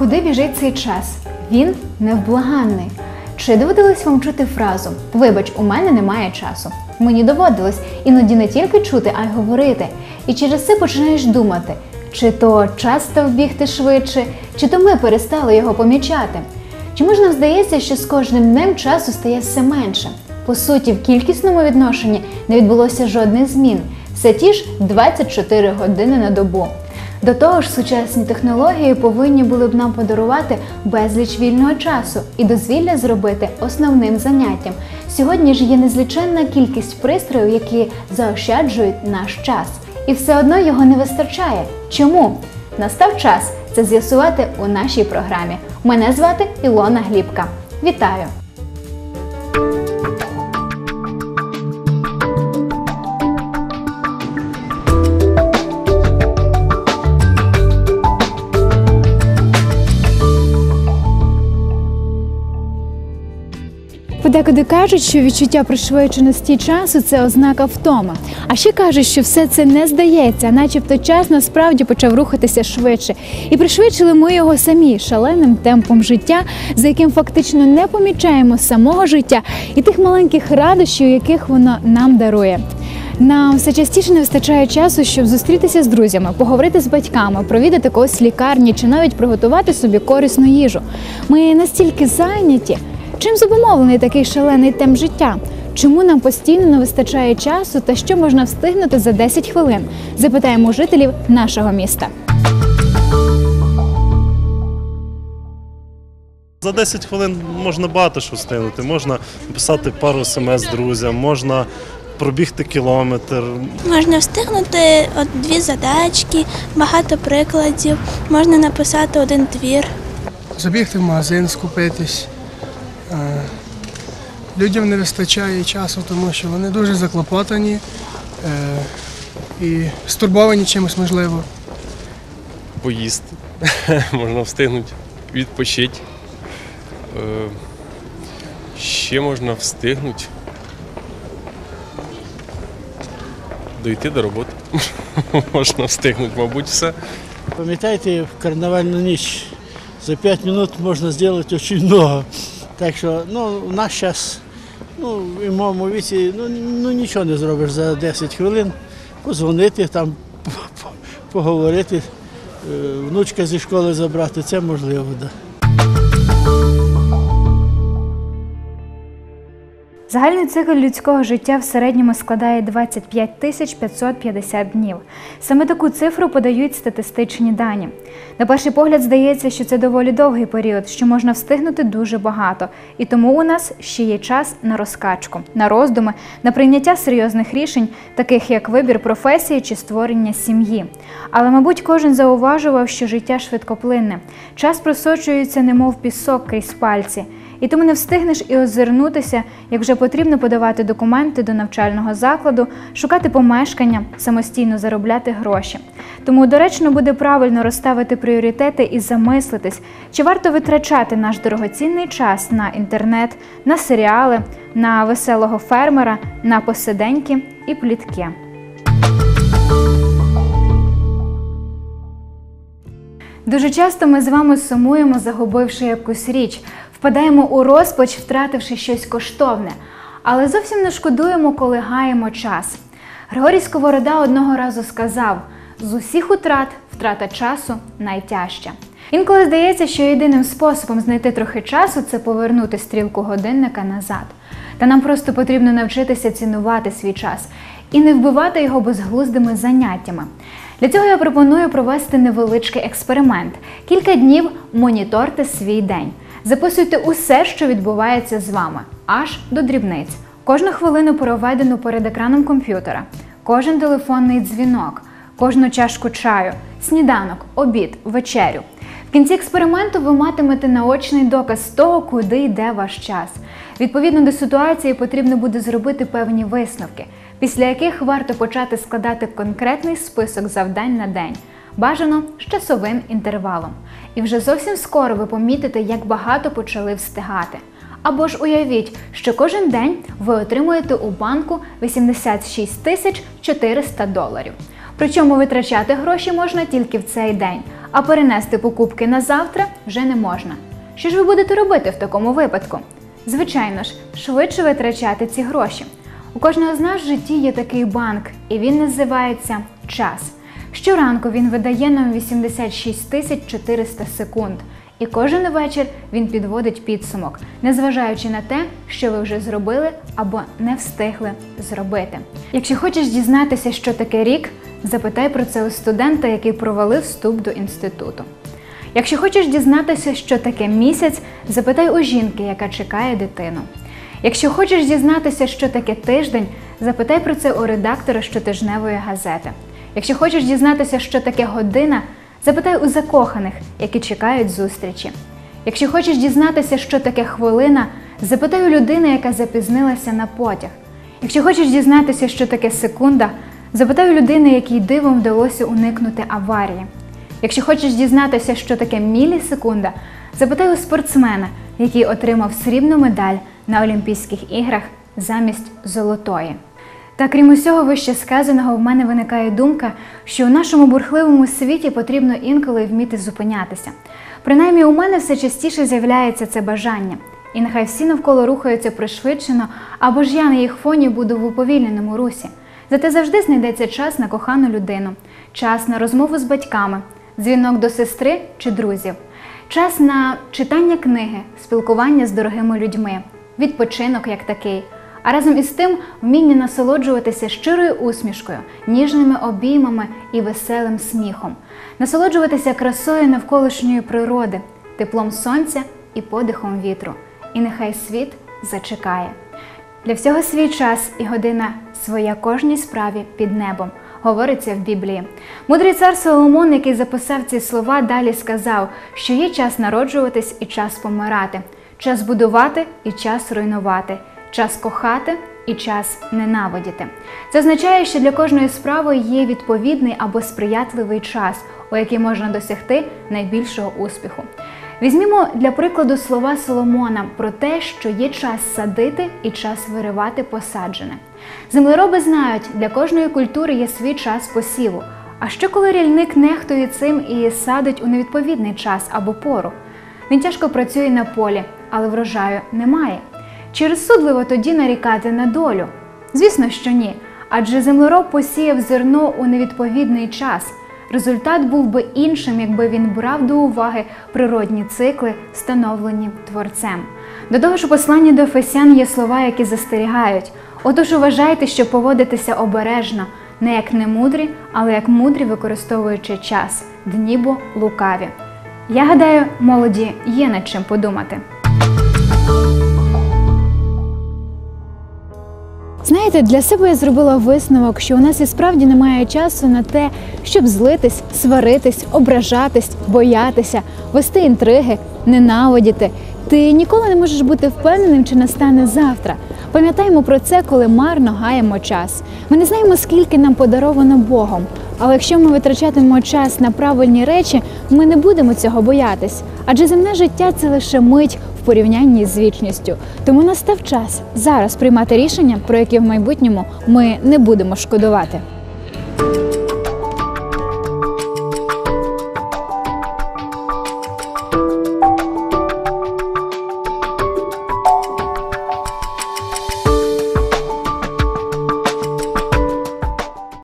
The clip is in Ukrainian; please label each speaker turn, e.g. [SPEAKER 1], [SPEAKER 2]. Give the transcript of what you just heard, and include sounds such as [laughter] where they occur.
[SPEAKER 1] летить цей час. Він невблаганний. Чи доводилось вам чути фразу Вибач, у мене немає часу? Мені доводилось іноді не тільки чути, а й говорити. І через це починаєш думати, чи то час став бігти швидше, чи то ми перестали його помічати. Чи можна здається, що з кожним днем часу стає все менше? По суті, в кількісному відношенні не відбулося жодних змін. Все ті ж 24 години на добу. До того ж, сучасні технології повинні були б нам подарувати безліч вільного часу і дозвілля зробити основним заняттям. Сьогодні ж є незліченна кількість пристроїв, які заощаджують наш час. І все одно його не вистачає. Чому? Настав час це з'ясувати у нашій програмі. Мене звати Ілона Глібка. Вітаю! Подекуди кажуть, що відчуття пришвидшеності часу це ознака втоми. А ще кажуть, що все це не здається, начебто час насправді почав рухатися швидше. І пришвидшили ми його самі шаленим темпом життя, за яким фактично не помічаємо самого життя і тих маленьких радощів, яких воно нам дарує. Нам все частіше не вистачає часу, щоб зустрітися з друзями, поговорити з батьками, провідати когось лікарні чи навіть приготувати собі корисну їжу. Ми настільки зайняті. Чим зумовлений такий шалений темп життя? Чому нам постійно не вистачає часу та що можна встигнути за 10 хвилин? Запитаємо у жителів нашого міста.
[SPEAKER 2] За 10 хвилин можна багато що встигнути. Можна написати пару смс друзям, можна пробігти кілометр.
[SPEAKER 3] Можна встигнути от дві задачки, багато прикладів, можна написати один твір.
[SPEAKER 4] забігти в магазин, скупитись. Людям не вистачає часу, тому що вони дуже заклопотані е, і стурбовані чимось можливо.
[SPEAKER 5] поїсти, [laughs] можна встигнути відпочити. Е, Ще можна встигнути дойти до роботи. [laughs] Можна встигнути, мабуть, все.
[SPEAKER 6] Пам'ятаєте, в карнавальну ніч за 5 минут можна зробити дуже много. Так що ну, в наш час, ну, в моєму віці, ну, ну нічого не зробиш за 10 хвилин. Позвонити, там, [laughs] поговорити, е, внучка зі школи забрати, це можливо. Да.
[SPEAKER 1] Загальний цикл людського життя в середньому складає 25 тисяч 550 днів. Саме таку цифру подають статистичні дані. На перший погляд здається, що це доволі довгий період, що можна встигнути дуже багато, і тому у нас ще є час на розкачку, на роздуми, на прийняття серйозних рішень, таких як вибір професії чи створення сім'ї. Але, мабуть, кожен зауважував, що життя швидкоплинне. Час просочується, немов пісок крізь пальці. І тому не встигнеш і озирнутися, як вже потрібно подавати документи до навчального закладу, шукати помешкання, самостійно заробляти гроші. Тому доречно буде правильно розставити пріоритети і замислитись, чи варто витрачати наш дорогоцінний час на інтернет, на серіали, на веселого фермера, на посиденьки і плітки. Дуже часто ми з вами сумуємо, загубивши якусь річ, впадаємо у розпач, втративши щось коштовне, але зовсім не шкодуємо, коли гаємо час. Григорій Сковорода одного разу сказав: з усіх утрат втрата часу найтяжча. Інколи здається, що єдиним способом знайти трохи часу це повернути стрілку годинника назад. Та нам просто потрібно навчитися цінувати свій час і не вбивати його безглуздими заняттями. Для цього я пропоную провести невеличкий експеримент. Кілька днів моніторте свій день. Записуйте усе, що відбувається з вами, аж до дрібниць. Кожну хвилину проведену перед екраном комп'ютера, кожен телефонний дзвінок, кожну чашку чаю, сніданок, обід, вечерю. В кінці експерименту ви матимете наочний доказ того, куди йде ваш час. Відповідно до ситуації потрібно буде зробити певні висновки, після яких варто почати складати конкретний список завдань на день, бажано з часовим інтервалом. І вже зовсім скоро ви помітите, як багато почали встигати. Або ж уявіть, що кожен день ви отримуєте у банку 86 тисяч 400 доларів. Причому витрачати гроші можна тільки в цей день, а перенести покупки на завтра вже не можна. Що ж ви будете робити в такому випадку? Звичайно ж, швидше витрачати ці гроші. У кожного з нас в житті є такий банк, і він називається час. Щоранку він видає нам 86 тисяч 400 секунд. І кожен вечір він підводить підсумок, незважаючи на те, що ви вже зробили або не встигли зробити. Якщо хочеш дізнатися, що таке рік, запитай про це у студента, який провалив вступ до інституту. Якщо хочеш дізнатися, що таке місяць, запитай у жінки, яка чекає дитину. Якщо хочеш дізнатися, що таке тиждень, запитай про це у редактора щотижневої газети. Якщо хочеш дізнатися, що таке година, запитай у закоханих, які чекають зустрічі. Якщо хочеш дізнатися, що таке хвилина, запитай у людини, яка запізнилася на потяг. Якщо хочеш дізнатися, що таке секунда, запитай у людини, якій дивом вдалося уникнути аварії. Якщо хочеш дізнатися, що таке мілісекунда, запитай у спортсмена, який отримав срібну медаль на Олімпійських іграх замість золотої. Та крім усього вище сказаного, в мене виникає думка, що у нашому бурхливому світі потрібно інколи вміти зупинятися. Принаймні, у мене все частіше з'являється це бажання. І нехай всі навколо рухаються пришвидшено, або ж я на їх фоні буду в уповільненому русі. Зате завжди знайдеться час на кохану людину, час на розмову з батьками, дзвінок до сестри чи друзів, час на читання книги, спілкування з дорогими людьми, відпочинок як такий. А разом із тим вміння насолоджуватися щирою усмішкою, ніжними обіймами і веселим сміхом, насолоджуватися красою навколишньої природи, теплом сонця і подихом вітру. І нехай світ зачекає. Для всього свій час і година своя кожній справі під небом, говориться в Біблії. Мудрий цар Соломон, який записав ці слова, далі сказав, що є час народжуватись і час помирати, час будувати і час руйнувати, час кохати і час ненавидіти. Це означає, що для кожної справи є відповідний або сприятливий час, у який можна досягти найбільшого успіху. Візьмімо для прикладу слова Соломона про те, що є час садити і час виривати посаджене. Землероби знають, для кожної культури є свій час посіву. А що коли рільник нехтує цим і садить у невідповідний час або пору? Він тяжко працює на полі, але врожаю немає. Чи розсудливо тоді нарікати на долю? Звісно, що ні. Адже землероб посіяв зерно у невідповідний час. Результат був би іншим, якби він брав до уваги природні цикли, встановлені творцем. До того ж, посланні до Ефесян є слова, які застерігають. Отож, уважайте, що поводитися обережно, не як немудрі, але як мудрі, використовуючи час, дні бо лукаві. Я гадаю, молоді є над чим подумати. Знаєте, для себе я зробила висновок, що у нас і справді немає часу на те, щоб злитись, сваритись, ображатись, боятися, вести інтриги, ненавидіти. Ти ніколи не можеш бути впевненим, чи настане завтра. Пам'ятаємо про це, коли марно гаємо час. Ми не знаємо, скільки нам подаровано Богом. Але якщо ми витрачатимемо час на правильні речі, ми не будемо цього боятись. Адже земне життя це лише мить порівнянні з вічністю. Тому настав час зараз приймати рішення, про які в майбутньому ми не будемо шкодувати.